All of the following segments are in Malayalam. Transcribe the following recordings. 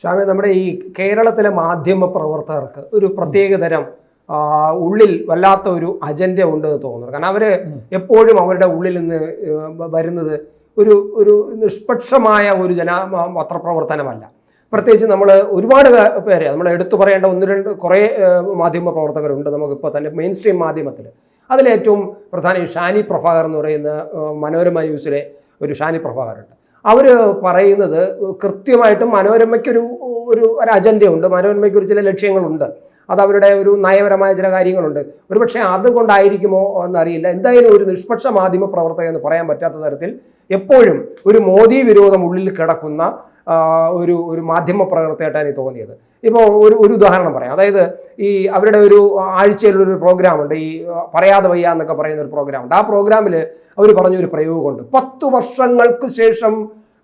ശ്യാമെ നമ്മുടെ ഈ കേരളത്തിലെ മാധ്യമ പ്രവർത്തകർക്ക് ഒരു പ്രത്യേകതരം തരം ഉള്ളിൽ വല്ലാത്ത ഒരു അജണ്ട ഉണ്ടെന്ന് തോന്നുന്നു. കാരണം അവർ എപ്പോഴും അവരുടെ ഉള്ളിൽ നിന്ന് വരുന്നത് ഒരു ഒരു നിഷ്പക്ഷമായ ഒരു ജന പത്രപ്രവർത്തനമല്ല. പ്രത്യേകിച്ച് നമ്മൾ ഒരുപാട് പേരെ നമ്മൾ എടുത്തു പറയേണ്ട ഒന്ന് രണ്ട് കുറേ മാധ്യമ പ്രവർത്തകരുണ്ട് നമുക്കിപ്പോൾ തന്നെ മെയിൻ സ്ട്രീം മാധ്യമത്തിൽ അതിലേറ്റവും പ്രധാന ഷാനി പ്രഭാകർ എന്ന് പറയുന്ന മനോരമ ന്യൂസിലെ ഒരു ഷാനി പ്രഭാകരുണ്ട്. അവർ പറയുന്നത് കൃത്യമായിട്ടും മനോരമയ്ക്കൊരു ഒരു ഒരു അജണ്ടയുണ്ട്. മനോരമയ്ക്ക് ഒരു ചില ലക്ഷ്യങ്ങളുണ്ട്. അത് അവരുടെ ഒരു നയപരമായ ചില കാര്യങ്ങളുണ്ട്. ഒരുപക്ഷെ അതുകൊണ്ടായിരിക്കുമോ എന്നറിയില്ല. എന്തായാലും ഒരു നിഷ്പക്ഷ മാധ്യമ പ്രവർത്തകൻ എന്ന് പറയാൻ പറ്റാത്ത തരത്തിൽ എപ്പോഴും ഒരു മോദി വിരോധം ഉള്ളിൽ കിടക്കുന്ന ഒരു ഒരു മാധ്യമ പ്രവർത്തകമായിട്ടാണ് എനിക്ക് തോന്നിയത്. ഇപ്പോൾ ഒരു ഒരു ഉദാഹരണം പറയാം. അതായത് ഈ അവരുടെ ഒരു ആഴ്ചയിലൊരു പ്രോഗ്രാം ഉണ്ട് ഈ പറയാതെ വയ്യ എന്നൊക്കെ പറയുന്ന ഒരു പ്രോഗ്രാം ഉണ്ട് ആ പ്രോഗ്രാമിൽ അവർ പറഞ്ഞൊരു പ്രയോഗമുണ്ട്. പത്ത് വർഷങ്ങൾക്ക് ശേഷം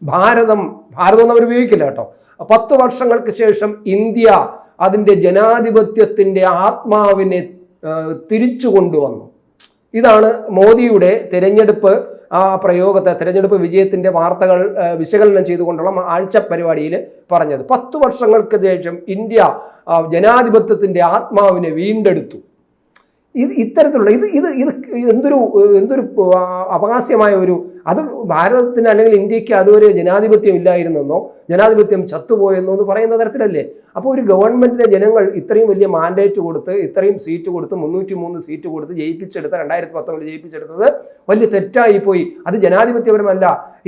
ഭാരതം ഭാരതം അവർ ഉപയോഗിക്കില്ല കേട്ടോ. പത്ത് വർഷങ്ങൾക്ക് ശേഷം ഇന്ത്യ അതിന്റെ ജനാധിപത്യത്തിന്റെ ആത്മാവിനെ തിരിച്ചു കൊണ്ടുവന്നു. ഇതാണ് മോദിയുടെ തിരഞ്ഞെടുപ്പ് ആ പ്രയോഗത്തെ തിരഞ്ഞെടുപ്പ് വിജയത്തിന്റെ വാർത്തകൾ വിശകലനം ചെയ്തുകൊണ്ടുള്ള ആഴ്ച പരിപാടിയിൽ പറഞ്ഞത്. പത്ത് വർഷങ്ങൾക്ക് ശേഷം ഇന്ത്യ ജനാധിപത്യത്തിന്റെ ആത്മാവിനെ വീണ്ടെടുത്തു. ഇത് ഇത്തരത്തിലുള്ള ഇത് ഇത് ഇത് എന്തൊരു എന്തൊരു അപഹാസ്യമായ ഒരു അത് ഭാരതത്തിന് അല്ലെങ്കിൽ ഇന്ത്യയ്ക്ക് അതുവരെ ജനാധിപത്യം ഇല്ലായിരുന്നെന്നോ ജനാധിപത്യം ചത്തുപോയെന്നോ എന്ന് പറയുന്ന തരത്തിലല്ലേ? അപ്പോൾ ഒരു ഗവൺമെന്റിന്റെ ജനങ്ങൾ ഇത്രയും വലിയ മാൻഡേറ്റ് കൊടുത്ത് ഇത്രയും സീറ്റ് കൊടുത്ത് മുന്നൂറ്റി മൂന്ന് സീറ്റ് കൊടുത്ത് ജയിപ്പിച്ചെടുത്ത രണ്ടായിരത്തി പത്തൊമ്പതിൽ ജയിപ്പിച്ചെടുത്തത് വലിയ തെറ്റായി പോയി അത് ജനാധിപത്യപരമല്ല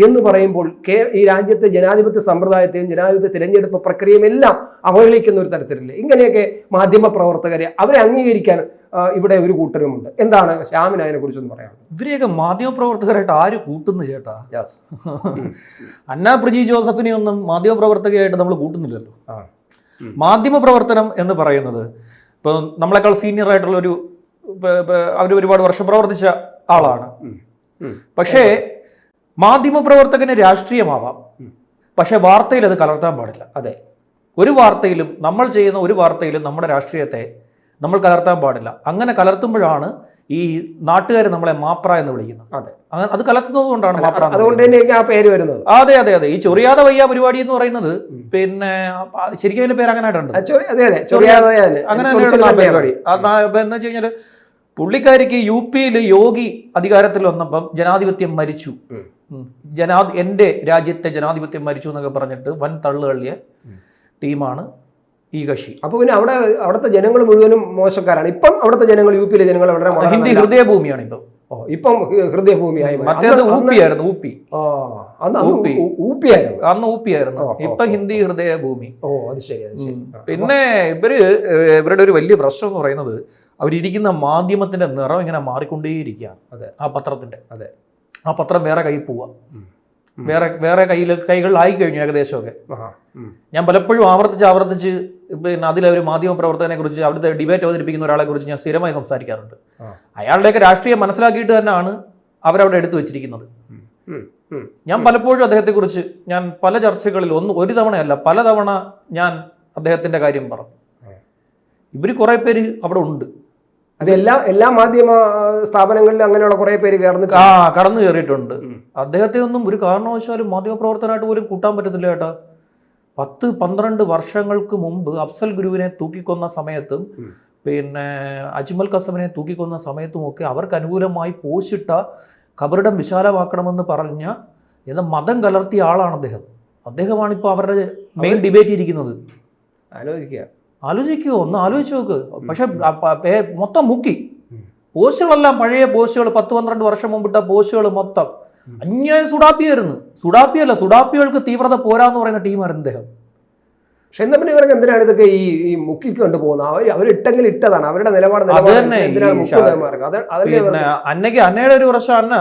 എന്ന് പറയുമ്പോൾ കേ ഈ രാജ്യത്തെ ജനാധിപത്യ സമ്പ്രദായത്തെയും ജനാധിപത്യ തിരഞ്ഞെടുപ്പ് പ്രക്രിയയും എല്ലാം അവഹേളിക്കുന്ന ഒരു തരത്തിലല്ലേ? ഇങ്ങനെയൊക്കെ മാധ്യമ പ്രവർത്തകരെ അവരെ അംഗീകരിക്കാൻ ഇവിടെ ഒരു കൂട്ടരുമുണ്ട്. എന്താണ് ശ്യാമിന് അതിനെ കുറിച്ചൊന്ന് പറയാം ഇവരെയൊക്കെ മാധ്യമപ്രവർത്തകരായിട്ട് ആര് കൂട്ടുന്നു ചേട്ടാ? യെസ് അന്ന പ്രജി ജോസഫിനെ ഒന്നും മാധ്യമപ്രവർത്തകയായിട്ട് നമ്മൾ കൂട്ടുന്നില്ലല്ലോ. മാധ്യമപ്രവർത്തനം എന്ന് പറയുന്നത് ഇപ്പോൾ നമ്മളെക്കാൾ സീനിയർ ആയിട്ടുള്ള ഒരു അവർ ഒരുപാട് വർഷം പ്രവർത്തിച്ച ആളാണ്. പക്ഷേ മാധ്യമപ്രവർത്തകന് രാഷ്ട്രീയമാവാം. പക്ഷേ വാർത്തയിൽ അത് കലർത്താൻ പാടില്ല. അതെ. ഒരു വാർത്തയിലും നമ്മൾ ചെയ്യുന്ന ഒരു വാർത്തയിലും നമ്മുടെ രാഷ്ട്രീയത്തെ നമ്മൾ കലർത്താൻ പാടില്ല. അങ്ങനെ കലർത്തുമ്പോഴാണ് ഈ നാട്ടുകാർ നമ്മളെ മാപ്ര എന്ന് വിളിക്കുന്നത്. അതെ. അത് കലർത്തുന്നത് കൊണ്ടാണ് മാപ്ര അതുകൊണ്ട് തന്നെ ആ പേര് വരുന്നത്. അതെ അതെ അതെ. ഈ ചൊറിയാതെ വയ്യ പരിപാടി എന്ന് പറയുന്നത് പിന്നെ ശരിക്കും അതിന്റെ പേര് അങ്ങനെ ആയിട്ടുണ്ട്. അങ്ങനെ. പരിപാടി. എന്ന് വെച്ച് കഴിഞ്ഞാൽ പുള്ളിക്കാരിക്ക് യു പിയിൽ യോഗി അധികാരത്തിൽ വന്നപ്പം ജനാധിപത്യം മരിച്ചു. ജനാ എന്റെ രാജ്യത്തെ ജനാധിപത്യം മരിച്ചു എന്നൊക്കെ പറഞ്ഞിട്ട് വൻ തള്ളു തള്ളിയ ടീമാണ് ഈ കക്ഷി. അപ്പൊ പിന്നെ അവിടെ അവിടുത്തെ ജനങ്ങൾ മുഴുവനും മോശക്കാരാണ്. ഇപ്പം അവിടുത്തെ ജനങ്ങൾ യു പിയിലെ ജനങ്ങൾ വളരെ ഹിന്ദി ഹൃദയഭൂമിയാണ് ഇപ്പം. ഓ, ഇപ്പം ഹൃദയഭൂമിയായി മാറി. മറ്റേത് ഊപ്പിയായിരുന്നു ഊപ്പി. അന്ന് ഊപ്പി. ഊപ്പിയായിരുന്നു. അന്ന് ഇപ്പൊ ഹിന്ദി ഹൃദയഭൂമി. ഓ അത് ശരി പിന്നെ ഇവർ ഇവരുടെ ഒരു വലിയ പ്രശ്നം എന്ന് പറയുന്നത് അവരിരിക്കുന്ന മാധ്യമത്തിന്റെ നിറം ഇങ്ങനെ മാറിക്കൊണ്ടേയിരിക്കുകയാണ്. അതെ. ആ പത്രത്തിന്റെ. അതെ. ആ പത്രം വേറെ കയ്യിൽ പോവാ ഉം. വേറെ വേറെ കയ്യിൽ കൈകളിലായി കഴിഞ്ഞു ഏകദേശമൊക്കെ. ഞാൻ പലപ്പോഴും ആവർത്തിച്ച് ആവർത്തിച്ച് പിന്നെ അതിലെ ഒരു മാധ്യമ പ്രവർത്തകനെ കുറിച്ച് അവിടുത്തെ ഡിബേറ്റ് അവതരിപ്പിക്കുന്ന ഒരാളെ കുറിച്ച് ഞാൻ സ്ഥിരമായി സംസാരിക്കാറുണ്ട്. അയാളുടെയൊക്കെ രാഷ്ട്രീയം മനസ്സിലാക്കിയിട്ട് തന്നെയാണ് അവരവിടെ എടുത്തു വെച്ചിരിക്കുന്നത്. ഞാൻ പലപ്പോഴും അദ്ദേഹത്തെക്കുറിച്ച് ഞാൻ പല ചർച്ചകളിൽ ഒന്ന് ഒരു തവണയല്ല പലതവണ ഞാൻ അദ്ദേഹത്തിന്റെ കാര്യം പറഞ്ഞു. ഇവർ കുറെ പേര് അവിടെ ഉണ്ട് അത് എല്ലാ എല്ലാ മാധ്യമ സ്ഥാപനങ്ങളിലും അങ്ങനെയുള്ള കുറെ പേര് കയറുന്നു ആ കടന്നു കയറിയിട്ടുണ്ട്. അദ്ദേഹത്തെ ഒന്നും ഒരു കാരണവശാലും മാധ്യമപ്രവർത്തനമായിട്ട് പോലും കൂട്ടാൻ പറ്റത്തില്ല ചേട്ടാ പത്ത് പന്ത്രണ്ട് വർഷങ്ങൾക്ക് മുമ്പ് അഫ്സൽ ഗുരുവിനെ തൂക്കിക്കൊന്ന സമയത്തും പിന്നെ അജ്മൽ കസമിനെ തൂക്കിക്കൊന്ന സമയത്തും ഒക്കെ അവർക്ക് അനുകൂലമായി പോഷിട്ട കബറിടം വിശാലമാക്കണമെന്ന് പറഞ്ഞ എന്ന മതം കലർത്തിയ ആളാണ് അദ്ദേഹം. അദ്ദേഹമാണ് ഇപ്പോൾ അവരുടെ മെയിൻ ഡിബേറ്റ് ഇരിക്കുന്നത്. ആലോചിക്കുക. ആലോചിക്കുമോ ഒന്ന് ആലോചിച്ച് നോക്ക്. പക്ഷെ മൊത്തം മുക്കി. പോസ്റ്റുകളെല്ലാം പഴയ പോസ്റ്റുകൾ പത്ത് പന്ത്രണ്ട് വർഷം മുമ്പിട്ട പോസ്റ്റുകൾ മൊത്തം. അന്യായ സുഡാപ്പിയായിരുന്നു. സുഡാപ്പിയല്ല സുഡാപ്പികൾക്ക് തീവ്രത പോരാന്ന് പറയുന്ന ടീമായിരുന്നു അദ്ദേഹം പക്ഷെ എന്താ പിന്നെ ഇവർക്ക് എന്തിനാണ് ഇതൊക്കെ ഈ ഈ മുക്കിക്കൊണ്ട് കൊണ്ടുപോകുന്നത്? അവർ അവരിട്ടെങ്കിൽ ഇട്ടതാണ്. അവരുടെ നിലപാട് അന്നക്ക് അന്നയ്ക്ക് അന്നയുടെ ഒരു പ്രശ്നം അന്ന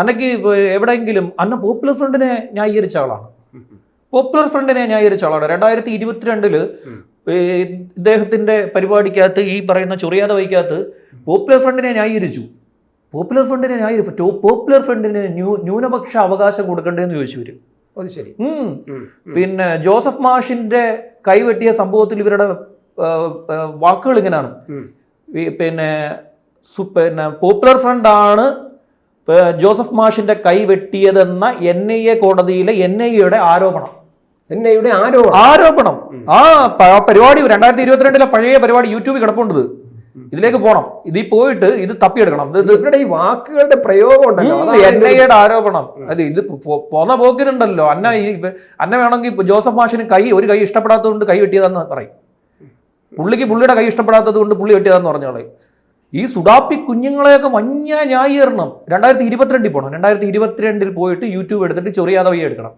അന്നയ്ക്ക് എവിടെയെങ്കിലും അന്ന പോപ്പുലർ ഫ്രണ്ടിനെ ന്യായീകരിച്ച ആളാണ്. പോപ്പുലർ ഫ്രണ്ടിനെ ന്യായീകരിച്ചാളാണ് രണ്ടായിരത്തി ഇരുപത്തിരണ്ടിൽ. ഇദ്ദേഹത്തിന്റെ പരിപാടിക്കകത്ത് ഈ പറയുന്ന ചൊറിയാതെ വൈക്കകത്ത് പോപ്പുലർ ഫ്രണ്ടിനെ ന്യായീകരിച്ചു. പോപ്പുലർ ഫ്രണ്ടിനെ ന്യായീകരിച്ചു പോപ്പുലർ ഫ്രണ്ടിന് ന്യൂ ന്യൂനപക്ഷ അവകാശം കൊടുക്കണ്ടേന്ന് ചോദിച്ചു വരും അത് ശരി. പിന്നെ ജോസഫ് മാഷിന്റെ കൈവെട്ടിയ സംഭവത്തിൽ ഇവരുടെ വാക്കുകൾ ഇങ്ങനെയാണ്. പിന്നെ പിന്നെ പോപ്പുലർ ഫ്രണ്ട് ആണ് ജോസഫ് മാഷിന്റെ കൈ വെട്ടിയതെന്ന എൻ ഐ എ കോടതിയിലെ എൻ ഐ എയുടെ ആരോപണം. എന്നയുടെ ആരോപണം. ആരോപണം. ആ പരിപാടി രണ്ടായിരത്തി ഇരുപത്തിരണ്ടിലെ പഴയ പരിപാടി യൂട്യൂബിൽ കിടപ്പുണ്ട് ഇതിലേക്ക് പോണം. ഇതിൽ പോയിട്ട് ഇത് തപ്പിയെടുക്കണം. ഇത് ഇത് ഇവരുടെ ഈ വാക്കുകളുടെ പ്രയോഗം ഉണ്ടല്ലോ. അതാണ് എൻ ഐ എയുടെ ആരോപണം. അത് ഇത് പോന്ന പോക്കിനുണ്ടല്ലോ. അന്ന ഈ അന്ന വേണമെങ്കിൽ ജോസഫ് മാഷിന് കൈ ഒരു കൈ ഇഷ്ടപ്പെടാത്തത് കൊണ്ട് കൈ വെട്ടിയതെന്ന് പറയും. പുള്ളിക്ക് പുള്ളിയുടെ കൈ ഇഷ്ടപ്പെടാത്തത് കൊണ്ട് പുള്ളി വെട്ടിയതെന്ന് പറഞ്ഞോളെ. ഈ സുഡാപ്പി കുഞ്ഞുങ്ങളെയൊക്കെ വന്യ ന്യായീകരണം രണ്ടായിരത്തി ഇരുപത്തിരണ്ടിൽ പോകണം രണ്ടായിരത്തി ഇരുപത്തിരണ്ടിൽ പോയിട്ട് യൂട്യൂബ് എടുത്തിട്ട് ചൊറിയാതവയെ എടുക്കണം.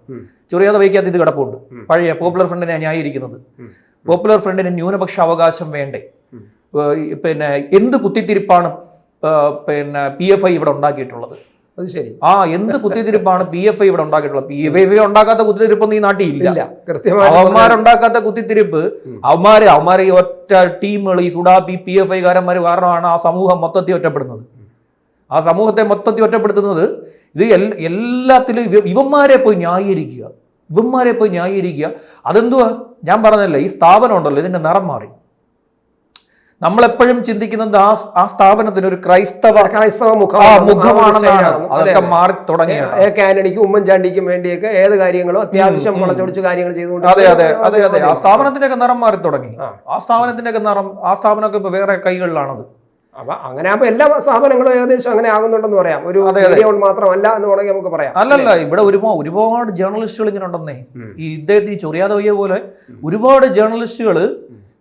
ചൊറിയാതവയ്ക്കകത്ത് ഇത് കിടപ്പുണ്ട്. പഴയ പോപ്പുലർ ഫ്രണ്ടിനെ ന്യായീകരിക്കുന്നത് പോപ്പുലർ ഫ്രണ്ടിന് ന്യൂനപക്ഷ അവകാശം വേണ്ടേ? പിന്നെ എന്ത് കുത്തിത്തിരിപ്പാണ് പിന്നെ പി എഫ് ഐ ഇവിടെ ഉണ്ടാക്കിയിട്ടുള്ളത്? അത് ശരി. ആ എന്ത് കുത്തിത്തിരിപ്പാണ് പി എഫ് ഐ ഇവിടെ ഉണ്ടാക്കിയിട്ടുള്ളത്? പി എഫ് ഐ ഉണ്ടാക്കാത്ത കുത്തിത്തിരിപ്പൊന്നും ഈ നാട്ടിൽ ഇല്ല. അവന്മാരുണ്ടാക്കാത്ത കുത്തിത്തിരിപ്പ്. അവന്മാര് അവന്മാര് ഈ ഒറ്റ ടീമുകൾ ഈ സുഡാപ്പി പി എഫ് ഐക്കാരന്മാർ കാരണമാണ് ആ സമൂഹം മൊത്തത്തിൽ ഒറ്റപ്പെടുന്നത്. ആ സമൂഹത്തെ മൊത്തത്തിൽ ഒറ്റപ്പെടുത്തുന്നത് ഇത് എല്ലാത്തിലും ഇവ- ഇവന്മാരെ പോയി ന്യായീകരിക്കുക. ഇവന്മാരെ പോയി ന്യായീകരിക്കുക. അതെന്തുവാ? ഞാൻ പറഞ്ഞല്ലേ ഈ സ്ഥാപനം ഉണ്ടല്ലോ ഇതിന്റെ നിറം മാറി. നമ്മളെപ്പോഴും ചിന്തിക്കുന്നത് ആ ആ സ്ഥാപനത്തിന് ഒരു ക്രൈസ്തവ ക്രൈസ്തവ മുഖമാണെന്നാണ്. അതൊക്കെ മാറി തുടങ്ങി എ കെ ആന്റണിക്കും ഉമ്മൻചാണ്ടിക്കും വേണ്ടിയൊക്കെ ഏത് കാര്യങ്ങളും അത്യാവശ്യം വളച്ചൊടിച്ച് കാര്യങ്ങൾ ചെയ്തുകൊണ്ട് അതെ അതെ അതെ അതെ. ആ സ്ഥാപനത്തിന്റെയൊക്കെ നിറം മാറി തുടങ്ങി. ആ. സ്ഥാപനത്തിന്റെയൊക്കെ നിറം ആ സ്ഥാപനമൊക്കെ ഇപ്പൊ വേറെ കൈകളിലാണത്. അപ്പൊ അങ്ങനെ ആകുമ്പോ എല്ലാ സ്ഥാപനങ്ങളും ഏകദേശം അങ്ങനെ ആകുന്നുണ്ടെന്ന് പറയാം. ഒരു മാത്രമല്ല എന്ന് വേണമെങ്കിൽ നമുക്ക് പറയാം. അല്ലല്ല ഇവിടെ ഒരുപാട് ഒരുപാട് ജേർണലിസ്റ്റുകൾ ഇങ്ങനെ ഉണ്ടെന്നേ. ഈ ഇദ്ദേഹത്തെ ഈ ചൊറിയാതോയ്യ പോലെ ഒരുപാട് ജേർണലിസ്റ്റുകൾ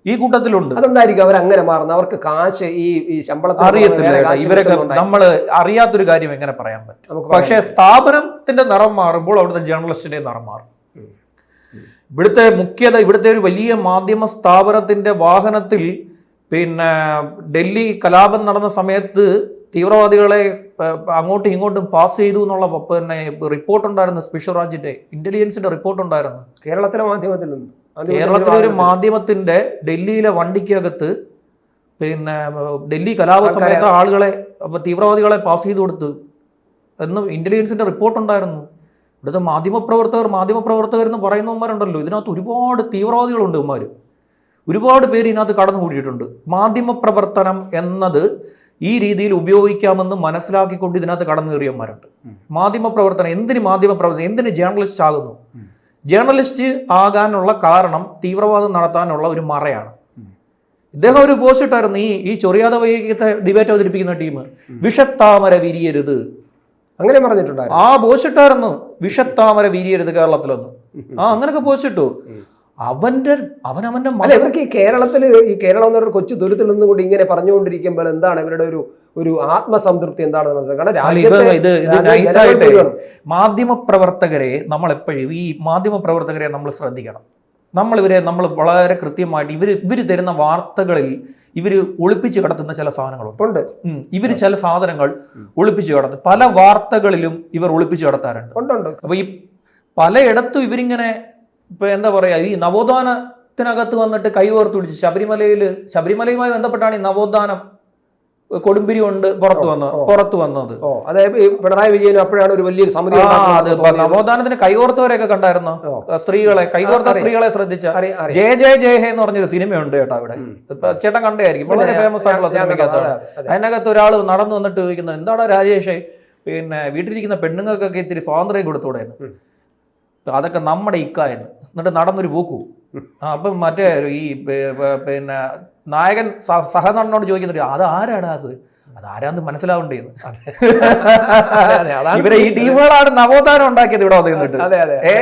ഈ കൂട്ടത്തിലുണ്ട്. അതെന്തായിരിക്കും? അവർ അങ്ങനെ മാറുന്നത് അവർക്ക് കാശ് ഈ ഈ ശമ്പളത്തിൽ അറിയത്തില്ല ഇവരൊക്കെ. നമ്മൾ അറിയാത്തൊരു കാര്യം എങ്ങനെ പറയാൻ പറ്റും? പക്ഷെ സ്ഥാപനത്തിന്റെ നിറം മാറുമ്പോൾ അവിടുത്തെ ജേർണലിസ്റ്റിന്റെ നിറം മാറും. ഇവിടുത്തെ മുഖ്യത ഇവിടുത്തെ ഒരു വലിയ മാധ്യമ സ്ഥാപനത്തിന്റെ വാഹനത്തിൽ പിന്നെ ഡൽഹി കലാപം നടന്ന സമയത്ത് തീവ്രവാദികളെ അങ്ങോട്ടും ഇങ്ങോട്ടും പാസ് ചെയ്തു എന്നുള്ള പിന്നെ റിപ്പോർട്ട് ഉണ്ടായിരുന്നു. സ്പെഷ്യൽ ബ്രാഞ്ചിന്റെ ഇന്റലിജൻസിന്റെ റിപ്പോർട്ട് ഉണ്ടായിരുന്നു. കേരളത്തിലെ മാധ്യമത്തിൽ നിന്ന്. കേരളത്തിലെ ഒരു മാധ്യമത്തിന്റെ ഡൽഹിയിലെ വണ്ടിക്കകത്ത് പിന്നെ ഡൽഹി കലാപ സമയത്ത് ആളുകളെ തീവ്രവാദികളെ പാസ് ചെയ്ത് കൊടുത്ത് എന്ന് ഇന്റലിജൻസിന്റെ റിപ്പോർട്ട് ഉണ്ടായിരുന്നു. ഇവിടുത്തെ മാധ്യമപ്രവർത്തകർ മാധ്യമപ്രവർത്തകർ എന്ന് പറയുന്നവന്മാരുണ്ടല്ലോ. ഇതിനകത്ത് ഒരുപാട് തീവ്രവാദികളുണ്ട് ഇവന്മാർ ഒരുപാട് പേര് ഇതിനകത്ത് കടന്നു കൂടിയിട്ടുണ്ട് മാധ്യമപ്രവർത്തനം എന്നത് ഈ രീതിയിൽ ഉപയോഗിക്കാമെന്ന് മനസ്സിലാക്കിക്കൊണ്ട് ഇതിനകത്ത് കടന്നു കയറിയവന്മാരുണ്ട്. മാധ്യമപ്രവർത്തനം എന്തിന് മാധ്യമപ്രവർത്തനം എന്തിന് ജേർണലിസ്റ്റ് ആകുന്നു. ജേർണലിസ്റ്റ് ആകാനുള്ള കാരണം തീവ്രവാദം നടത്താനുള്ള ഒരു മറയാണ്. ഇദ്ദേഹം ഒരു പോസ്റ്റ് ഇട്ടായിരുന്നു ഈ ഈ ചൊറിയാത വൈകിത്തെ ഡിബേറ്റ് അവതരിപ്പിക്കുന്ന ടീം. വിഷത്താമര വിരിയരുത്. അങ്ങനെ പറഞ്ഞിട്ടുണ്ടായിരുന്നു. ആ പോസ്റ്റ് ഇട്ടായിരുന്നു വിഷത്താമര വിരിയരുത് കേരളത്തിലൊന്ന്. ആ അങ്ങനെയൊക്കെ പോസ്റ്റ് ഇട്ടു. അവന്റെ അവനവന്റെ അല്ല മല ഇവർക്ക് ഈ കേരളത്തിൽ ഈ കേരളം എന്ന് പറഞ്ഞ കൊച്ചു ദുരിതത്തിൽ നിന്നും കൂടി ഇങ്ങനെ പറഞ്ഞുകൊണ്ടിരിക്കുമ്പോൾ എന്താണ് ഇവരുടെ ഒരു ഒരു ആത്മസംതൃപ്തി എന്താണെന്ന് മനസ്സിലാക്കണം കാരണം മാധ്യമപ്രവർത്തകരെ നമ്മൾ എപ്പോഴും ഈ മാധ്യമപ്രവർത്തകരെ നമ്മൾ ശ്രദ്ധിക്കണം. നമ്മൾ ഇവരെ നമ്മൾ വളരെ കൃത്യമായിട്ട് ഇവർ ഇവർ തരുന്ന വാർത്തകളിൽ ഇവർ ഒളിപ്പിച്ച് കിടത്തുന്ന ചില സാധനങ്ങളുണ്ട്. ഇവർ ചില സാധനങ്ങൾ. ഒളിപ്പിച്ച് കിടത്തും. പല വാർത്തകളിലും ഇവർ ഒളിപ്പിച്ച് കിടത്താറുണ്ട്. അപ്പൊ ഈ പലയിടത്തും ഇവരിങ്ങനെ ഇപ്പൊ എന്താ പറയാ ഈ നവോത്ഥാനത്തിനകത്ത് വന്നിട്ട് കൈകോർത്ത് പിടിച്ച് ശബരിമലയിൽ ശബരിമലയുമായി ബന്ധപ്പെട്ടാണ് ഈ നവോത്ഥാനം കൊടുമ്പിരി കൊണ്ട് പുറത്തു വന്ന പുറത്തു വന്നത് അതായത് പിണറായി വിജയൻ അപ്പോഴാണ് ഒരു വലിയൊരു സമിതി. നവോത്ഥാനത്തിന് കൈകോർത്തവരെയൊക്കെ കണ്ടായിരുന്നു. സ്ത്രീകളെ കൈകോർത്ത സ്ത്രീകളെ ശ്രദ്ധിച്ച. ജയ ജയ ജയ ഹേ എന്ന് പറഞ്ഞൊരു സിനിമയുണ്ട് കേട്ടോ അവിടെ. ചേട്ടൻ കണ്ടായിരിക്കും വളരെ ഫേമസ് ആയിട്ടുള്ള. സിനിമയ്ക്കകത്താണ് അതെ, അതെ. അതിനകത്ത് ഒരാൾ നടന്നു വന്നിട്ട് ചോദിക്കുന്നത് എന്താടാ രാജേഷേ പിന്നെ വീട്ടിലിരിക്കുന്ന പെണ്ണുങ്ങൾക്കൊക്കെ ഇത്തിരി സ്വാതന്ത്ര്യം ഉം. അതൊക്കെ നമ്മുടെ ഇക്കായിരുന്നു എന്നിട്ട് നടന്നൊരു പോക്കു. ആ, അപ്പം മറ്റേ ഈ പിന്നെ നായകൻ സഹനടനോട് ചോദിക്കുന്നുണ്ട് അത് ആരാടാ അത്? അതാരാന്ന് അതാണ് ഇവരെ ഈ ടീമുകളാണ് നവോത്ഥാനം ഉണ്ടാക്കിയത് ഇവിടെ വന്നിട്ട് ഏ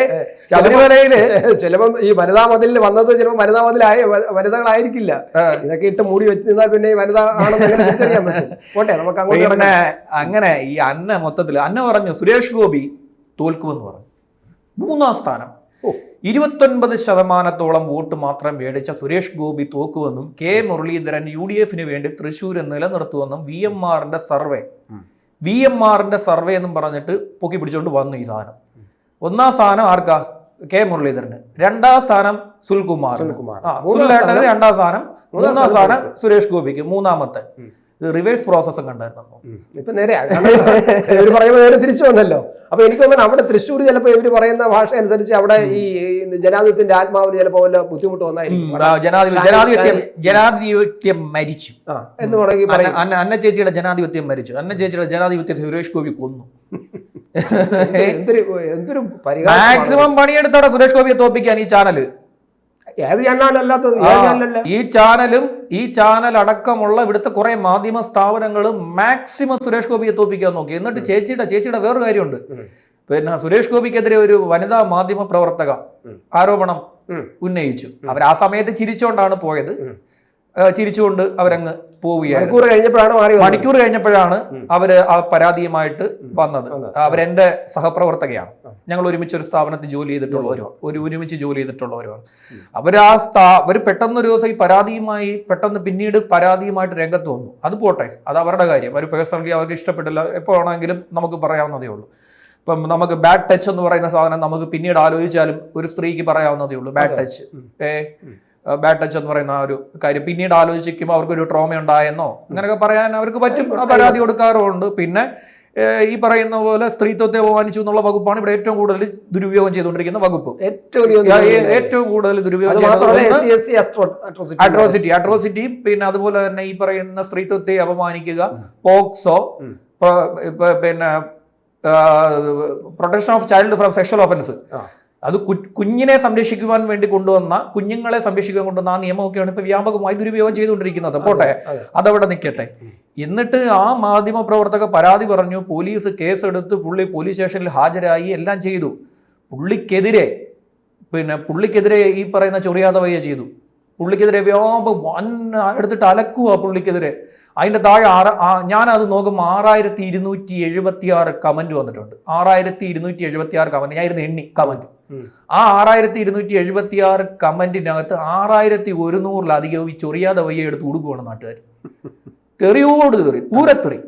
ശബരിമലയിൽ ചിലപ്പം ഈ വനിതാ മതിലിൽ വന്നത് ചിലപ്പോൾ വനിതാ മതിലായ വനിതകളായിരിക്കില്ല. ഇതൊക്കെ ഇട്ട് മൂടി വെച്ച് നിന്നാൽ പിന്നെ ഈ വനിത പോട്ടെ നമുക്ക് അങ്ങോട്ട് പിന്നെ അങ്ങനെ ഈ അന്ന മൊത്തത്തിൽ അന്ന പറഞ്ഞു സുരേഷ് ഗോപി തോൽക്കുമെന്ന് പറഞ്ഞു. മൂന്നാം സ്ഥാനം. ഇരുപത്തൊൻപത് ശതമാനത്തോളം വോട്ട് മാത്രം മേടിച്ച സുരേഷ് ഗോപി തോക്കുവെന്നും കെ മുരളീധരൻ യു ഡി എഫിന് വേണ്ടി തൃശ്ശൂര് നിലനിർത്തുമെന്നും വി എം ആറിന്റെ സർവേ. വി എം ആറിന്റെ സർവേ എന്നും പറഞ്ഞിട്ട് പൊക്കി പിടിച്ചുകൊണ്ട് വന്നു ഈ സാധനം. ഒന്നാം സ്ഥാനം ആർക്കാ? കെ മുരളീധരന്. രണ്ടാം സ്ഥാനം സുൽകുമാർ സുൽകുമാർ ആ രണ്ടാം സ്ഥാനം മൂന്നാം സ്ഥാനം സുരേഷ് ഗോപിക്ക് മൂന്നാമത്തെ. റിവേഴ്സ് പ്രോസസ്സും കണ്ടായിരുന്നു. ഇപ്പൊ നേരെയാ ഇവർ പറയുമ്പോൾ നേരെ തിരിച്ചു വന്നല്ലോ. അപ്പൊ എനിക്ക് തോന്നുന്നു അവിടെ തൃശ്ശൂർ ചിലപ്പോൾ ഇവർ പറയുന്ന ഭാഷ അനുസരിച്ച് അവിടെ ഈ ജനാധിപത്യത്തിന്റെ ആത്മാവിന് ചിലപ്പോൾ വല്ല ബുദ്ധിമുട്ട് വന്നായിരിക്കും. ജനാധിപത്യം ജനാധിപത്യം ജനാധിപത്യം മരിച്ചു. എന്ന് വേണമെങ്കിൽ അന്ന ചേച്ചിയുടെ ജനാധിപത്യം മരിച്ചു. അന്ന ചേച്ചിയുടെ ജനാധിപത്യത്തെ സുരേഷ് ഗോപി കൊന്നു. എന്തൊരു എന്തൊരു മാക്സിമം പണിയെടുത്തോടെ സുരേഷ് ഗോപിയെ തോപ്പിക്കാൻ ഈ ചാനൽ ഏത് ചാനലല്ലാത്തത് ഈ ചാനലും ഈ ചാനൽ അടക്കമുള്ള ഇവിടുത്തെ കുറെ മാധ്യമ സ്ഥാപനങ്ങളും മാക്സിമം സുരേഷ് ഗോപിയെ തോപ്പിക്കാൻ നോക്കി. എന്നിട്ട് ചേച്ചിയുടെ ചേച്ചിയുടെ വേറൊരു കാര്യമുണ്ട്. പിന്നെ സുരേഷ് ഗോപിക്കെതിരെ ഒരു വനിതാ മാധ്യമ പ്രവർത്തക. ആരോപണം. ഉന്നയിച്ചു. അവർ ആ സമയത്ത് ചിരിച്ചുകൊണ്ടാണ് പോയത്. ചിരിച്ചുകൊണ്ട് അവരങ്ങ് പോവുകയായിരുന്നു. മണിക്കൂർ കഴിഞ്ഞപ്പോഴാണ്. അവർ ആ പരാതിയുമായിട്ട് വന്നത്. അവരെന്റെ സഹപ്രവർത്തകയാണ്. ഞങ്ങൾ ഒരുമിച്ച് ഒരു സ്ഥാപനത്തിൽ ജോലി ചെയ്തിട്ടുള്ളവരുമാണ് ഒരു ഒരുമിച്ച് ജോലി ചെയ്തിട്ടുള്ളവരുമാണ്. അവർ ആ സ്ഥാ അവർ പെട്ടെന്ന് ഒരു ദിവസം ഈ പരാതിയുമായി പെട്ടെന്ന് പിന്നീട് പരാതിയുമായിട്ട് രംഗത്ത് വന്നു. അത് പോട്ടെ അത് അവരുടെ കാര്യം. അവർ പേഴ്സണലി അവർക്ക് ഇഷ്ടപ്പെട്ടില്ല. എപ്പോൾ വേണമെങ്കിലും നമുക്ക് പറയാവുന്നതേ ഉള്ളൂ. ഇപ്പം നമുക്ക് ബാഡ് ടച്ച് എന്ന് പറയുന്ന സാധനം നമുക്ക് പിന്നീട് ആലോചിച്ചാലും ഒരു സ്ത്രീക്ക് പറയാവുന്നതേ ഉള്ളൂ. Bad touch. ഏ. ബാഡ് ടച്ച് എന്ന് പറയുന്ന ആ ഒരു കാര്യം. പിന്നീട് ആലോചിക്കുമ്പോൾ അവർക്കൊരു ട്രോമ ഉണ്ടായെന്നോ അങ്ങനെയൊക്കെ പറയാൻ അവർക്ക് പറ്റും. പരാതി കൊടുക്കാറുമുണ്ട്. പിന്നെ ഈ പറയുന്ന പോലെ സ്ത്രീത്വത്തെ അപമാനിച്ചു എന്നുള്ള വകുപ്പാണ് ഇവിടെ ഏറ്റവും കൂടുതൽ ദുരുപയോഗം ചെയ്തുകൊണ്ടിരിക്കുന്ന വകുപ്പ്. ഏറ്റവും കൂടുതൽ ദുരുപയോഗം അട്രോസിറ്റി അട്രോസിറ്റി പിന്നെ അതുപോലെ തന്നെ ഈ പറയുന്ന സ്ത്രീത്വത്തെ അപമാനിക്കുക പോക്സോ പിന്നെ protection of child from sexual offence. അത് കു- കുഞ്ഞിനെ സംരക്ഷിക്കുവാൻ വേണ്ടി കൊണ്ടുവന്ന കുഞ്ഞുങ്ങളെ സംരക്ഷിക്കാൻ കൊണ്ടുവന്ന ആ നിയമമൊക്കെയാണ് ഇപ്പൊ വ്യാപകമായി ദുരുപയോഗം ചെയ്തുകൊണ്ടിരിക്കുന്നത്. പോട്ടെ? അതവിടെ നിൽക്കട്ടെ എന്നിട്ട് ആ മാധ്യമ പ്രവർത്തക പരാതി പറഞ്ഞു പോലീസ് കേസെടുത്ത് പുള്ളി പോലീസ് സ്റ്റേഷനിൽ ഹാജരായി എല്ലാം ചെയ്തു. പുള്ളിക്കെതിരെ പിന്നെ പുള്ളിക്കെതിരെ ഈ പറയുന്ന ചൊറിയാതവയ്യ ചെയ്തു. പുള്ളിക്കെതിരെ വ്യാപകം വൻ എടുത്തിട്ട് അലക്കുക പുള്ളിക്കെതിരെ. അതിന്റെ താഴെ ആറ് ഞാനത് നോക്കുമ്പോൾ ആറായിരത്തി ഇരുന്നൂറ്റി എഴുപത്തി ആറ് കമന്റ് വന്നിട്ടുണ്ട്. ആറായിരത്തി ഇരുന്നൂറ്റി എഴുപത്തി ആറ് കമന്റ് ഞാൻ ഇരുന്ന് എണ്ണി കമന്റ് ആ ആറായിരത്തി ഇരുന്നൂറ്റി എഴുപത്തി ആറ് കമന്റിനകത്ത് ആറായിരത്തി ഒരുന്നൂറിലധികവും ഈ ചൊറിയാതെ വയ്യ എടുത്ത് കൊടുക്കുവാണ് നാട്ടുകാർ. തെറിയോട് തെറി പൂരത്തെറി.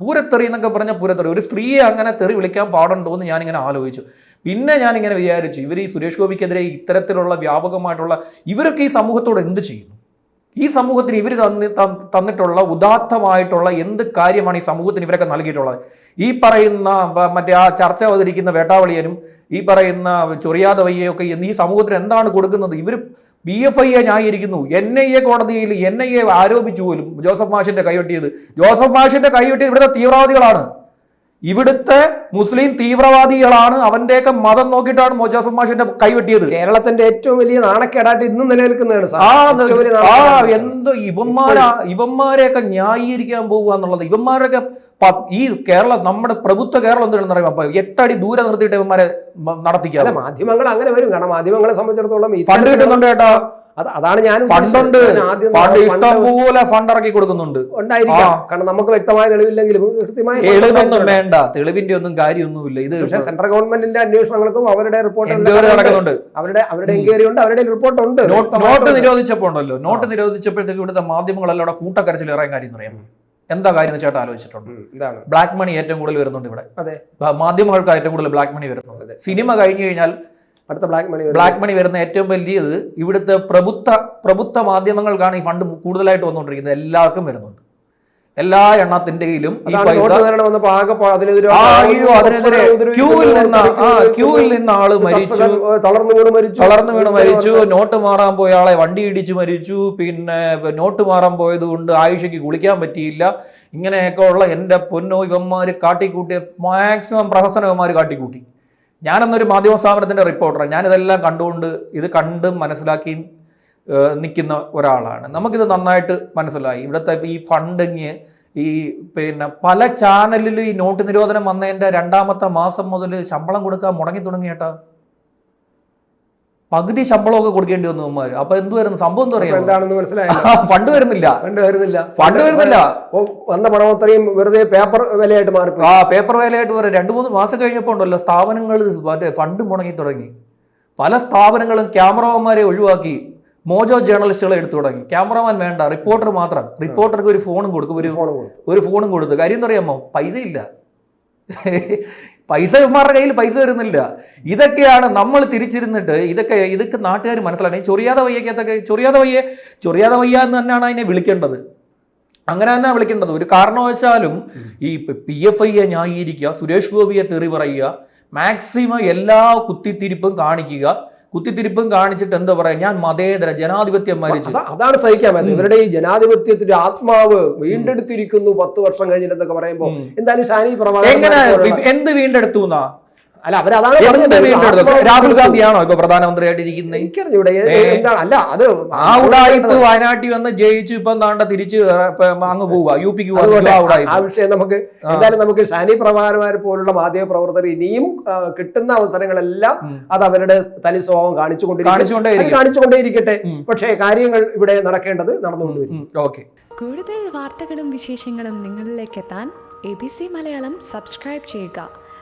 പൂരത്തെറി എന്നൊക്കെ പറഞ്ഞ പൂരത്തെറി. ഒരു സ്ത്രീയെ അങ്ങനെ തെറി വിളിക്കാൻ പാടുണ്ടോ എന്ന് ഞാനിങ്ങനെ ആലോചിച്ചു. പിന്നെ ഞാനിങ്ങനെ വിചാരിച്ചു ഇവർ ഈ സുരേഷ് ഗോപിക്കെതിരെ ഇത്തരത്തിലുള്ള വ്യാപകമായിട്ടുള്ള ഇവരൊക്കെ ഈ സമൂഹത്തോട് എന്ത് ചെയ്യുന്നു? ഈ സമൂഹത്തിന് ഇവർ തന്നി തന്നിട്ടുള്ള ഉദാത്തമായിട്ടുള്ള എന്ത് കാര്യമാണ് ഈ സമൂഹത്തിന് ഇവരൊക്കെ നൽകിയിട്ടുള്ളത്? ഈ പറയുന്ന മറ്റേ ആ ചർച്ച അവതരിക്കുന്ന വേട്ടാവളിയനും ഈ പറയുന്ന ചൊറിയാതവയ്യൊക്കെ ഈ സമൂഹത്തിന് എന്താണ് കൊടുക്കുന്നത്? ഇവർ ബി എഫ് ഐയെ ന്യായീകരിക്കുന്നു. എൻ ഐ എ കോടതിയിൽ എൻ ഐ എ ആരോപിച്ചു പോലും ജോസഫ് മാഷിന്റെ കൈവെട്ടിയത് ജോസഫ് മാഷിന്റെ കൈവെട്ടിയത് ഇവിടുത്തെ തീവ്രവാദികളാണ്. ഇവിടുത്തെ മുസ്ലിം തീവ്രവാദികളാണ് അവന്റെയൊക്കെ മതം നോക്കിയിട്ടാണ് മോ- മാഷിന്റെ കൈവെട്ടിയത് കേരളത്തിന്റെ ഏറ്റവും വലിയ നാണക്കേടായിട്ട് ഇന്നും നിലനിൽക്കുന്നതാണ് ആ എന്തോ ഇവന്മാരാ ഇവന്മാരെയൊക്കെ ന്യായീകരിക്കാൻ പോകുക എന്നുള്ളത്. ഇവന്മാരൊക്കെ ഈ കേരളം നമ്മുടെ പ്രഭുത്വ കേരളം എന്താണെന്ന് അറിയാം എട്ടടി ദൂരെ നിർത്തിയിട്ട് ഇവന്മാരെ മ- നടത്തിക്കാം മാധ്യമങ്ങൾ അങ്ങനെ വരും. കാരണം മാധ്യമങ്ങളെ സംബന്ധിച്ചിടത്തോളം ഫണ്ട് കിട്ടുന്നുണ്ട് അത് അതാണ് ഞാൻ ഫണ്ട് ഉണ്ട്. ഉദ്ദേശിച്ചത്. ഞാൻ ആദ്യം ഫണ്ട് ഇഷ്ടം പോലെ ഫണ്ട് ഇറക്കി കൊടുക്കുന്നുണ്ട്. ഉണ്ടായിരിക്കാം. കാരണം നമുക്ക് വ്യക്തമായ തെളിവില്ലെങ്കിലും കൃത്യമായ തെളിവൊന്നും വേണ്ട. തെളിവിന്റെ ഒന്നും കാര്യമൊന്നുമില്ല. ഇത് പക്ഷേ സെൻട്രൽ ഗവൺമെന്റിന്റെ അന്വേഷണങ്ങൾക്കും അവരുടെ റിപ്പോർട്ട് നടക്കുന്നുണ്ട്. അവരുടെ അവരുടെ. എൻക്വയറി ഉണ്ട്. അവരുടെ റിപ്പോർട്ട് ഉണ്ട് നോട്ട് നിരോധിച്ചപ്പോ ഉണ്ടല്ലോ. നോട്ട് നിരോധിച്ചപ്പോഴത്തേക്ക് ഇവിടുത്തെ മാധ്യമങ്ങളെല്ലാം അവിടെ കൂട്ടക്കരച്ചിൽ ഇറങ്ങാൻ കാര്യം പറയാം. എന്താ കാര്യം എന്ന് ചേട്ടാ ആലോചിച്ചിട്ടുണ്ട്? ബ്ലാക്ക് മണി ഏറ്റവും കൂടുതൽ വരുന്നുണ്ട് ഇവിടെ. മാധ്യമങ്ങൾക്ക് ഏറ്റവും കൂടുതൽ ബ്ലാക്ക് മണി വരുന്നുണ്ട്. സിനിമ കഴിഞ്ഞു കഴിഞ്ഞാൽ അടുത്ത ബ്ലാക്ക് മണി ബ്ലാക്ക് മണി വരുന്ന ഏറ്റവും വലിയത് ഇവിടുത്തെ പ്രഭുത്വ പ്രഭുത്വ മാധ്യമങ്ങൾക്കാണ് ഈ ഫണ്ട് കൂടുതലായിട്ട് വന്നുകൊണ്ടിരിക്കുന്നത്. എല്ലാവർക്കും വരുന്നുണ്ട്. എല്ലാ എണ്ണത്തിന്റെ ഈ പൈസ ക്യൂവിൽ നിന്ന് ക്യൂവിൽ നിന്ന് ആൾ മരിച്ചു. തളർന്നു വീണ് മരിച്ചു. തളർന്നു വീണ് മരിച്ചു. നോട്ട് മാറാൻ പോയ ആളെ വണ്ടി ഇടിച്ച് മരിച്ചു. പിന്നെ നോട്ട് മാറാൻ പോയത് കൊണ്ട് ആയുഷയ്ക്ക് കുളിക്കാൻ പറ്റിയില്ല. ഇങ്ങനെയൊക്കെ ഉള്ള എന്റെ പൊന്നോ ഇവന്മാര് കാട്ടിക്കൂട്ടിയ മാക്സിമം പ്രഹസനവന്മാര് കാട്ടിക്കൂട്ടി. ഞാനെന്നൊരു മാധ്യമ സ്ഥാപനത്തിന്റെ റിപ്പോർട്ടറാണ് ഞാനിതെല്ലാം കണ്ടുകൊണ്ട് ഇത് കണ്ടും മനസ്സിലാക്കി നിൽക്കുന്ന ഒരാളാണ്. നമുക്കിത് നന്നായിട്ട് മനസ്സിലായി. ഇവിടുത്തെ ഈ ഫണ്ടിങ് ഈ പിന്നെ പല ചാനലിൽ ഈ നോട്ട് നിരോധനം വന്നതിന്റെ രണ്ടാമത്തെ മാസം മുതൽ ശമ്പളം കൊടുക്കാൻ മുടങ്ങി തുടങ്ങിയേട്ടാ പകുതി ശമ്പളമൊക്കെ കൊടുക്കേണ്ടി വന്നു ഉമ്മാര്. അപ്പൊ എന്ത് വരുന്നു സംഭവം എന്താ പറയുക പറയാ എന്താണെന്ന് മനസ്സിലായി ഫണ്ട് വരുന്നില്ല. ഫണ്ട് വരുന്നില്ല. ഫണ്ട് വരുന്നില്ല. വന്ന പണം അത്രയും വെറുതെ പേപ്പർ വിലയായിട്ട് മാറി ആ പേപ്പർ വിലയായിട്ട് വരെ രണ്ട് മൂന്ന് മാസം കഴിഞ്ഞപ്പോൾ ഉണ്ടല്ലോ സ്ഥാപനങ്ങൾ മറ്റേ ഫണ്ട് മുടങ്ങി തുടങ്ങി. പല സ്ഥാപനങ്ങളും ക്യാമറമാരെ ഒഴിവാക്കി. മോജോ ജേർണലിസ്റ്റുകളെ എടുത്തു തുടങ്ങി. ക്യാമറമാൻ വേണ്ട റിപ്പോർട്ടർ മാത്രം. റിപ്പോർട്ടർക്ക് ഒരു ഫോണും കൊടുക്കും. ഒരു ഒരു ഫോണും കൊടുത്തു. കാര്യം എന്താ പറയാമോ പൈസ ഇല്ല പൈസ ഇവന്മാരുടെ കയ്യിൽ പൈസ വരുന്നില്ല ഇതൊക്കെയാണ് നമ്മൾ തിരിച്ചിരുന്നിട്ട് ഇതൊക്കെ ഇതൊക്കെ നാട്ടുകാർ മനസ്സിലാണെങ്കിൽ ചൊറിയാതെ വയ്യക്കത്തൊക്കെ ചൊറിയാതെ വയ്യ ചൊറിയാതെ വയ്യ എന്ന് തന്നെയാണ് അതിനെ വിളിക്കേണ്ടത്. അങ്ങനെ തന്നെ വിളിക്കേണ്ടത്. ഒരു കാരണവശാലും ഈ പി എഫ് ഐയെ ന്യായീകരിക്കുക സുരേഷ് ഗോപിയെ തെറി പറയുക മാക്സിമം എല്ലാ കുത്തിത്തിരിപ്പും കാണിക്കുക കുത്തിത്തിരിപ്പും കാണിച്ചിട്ട് എന്താ പറയാ? ഞാൻ മതേതര ജനാധിപത്യം മരിച്ചു. അതാണ് സഹിക്കാൻ പറ്റുന്നത് ഇവരുടെ ഈ ജനാധിപത്യത്തിന്റെ ആത്മാവ് വീണ്ടെടുത്തിരിക്കുന്നു പത്ത് വർഷം കഴിഞ്ഞിട്ടെന്നൊക്കെ പറയുമ്പോൾ ഉം. എന്തായാലും ഷാനി എങ്ങനെ എന്ത് വീണ്ടെടുത്തു എന്നാ അല്ല അവരതാണ് അതാണ് പറഞ്ഞത്. രാഹുൽ ഗാന്ധിയാണോ ഇപ്പൊ പ്രധാനമന്ത്രിയായിട്ട് ഇരിക്കുന്നത് എനിക്കറിഞ്ഞൂടെ. എന്താണ്? അല്ല അത് ആ ഉടായിപ്പ് വയനാട്ടിൽ വന്ന് ജയിച്ചു ഇപ്പൊ എന്താണ്ട തിരിച്ച് അങ്ങ് പോവുക യു പിക്ക് പോവുക ആ വിഷയം നമുക്ക് എന്തായാലും നമുക്ക് ഷാനി പ്രഭാകരന്മാരെ പോലുള്ള മാധ്യമ പ്രവർത്തകർ ഇനിയും കിട്ടുന്ന അവസരങ്ങളെല്ലാം അത് അവരുടെ തനി സ്വഭാവം കാണിച്ചുകൊണ്ടിരിക്കും കാണിച്ചുകൊണ്ടേയിരിക്കും കാണിച്ചുകൊണ്ടേയിരിക്കട്ടെ. പക്ഷേ കാര്യങ്ങൾ ഇവിടെ നടക്കേണ്ടത് നടന്നുകൊണ്ടുവരും ഓക്കെ. കൂടുതൽ വാർത്തകളും വിശേഷങ്ങളും നിങ്ങളിലേക്ക് എത്താൻ A B C Malayalam subscribe ചെയ്യുക.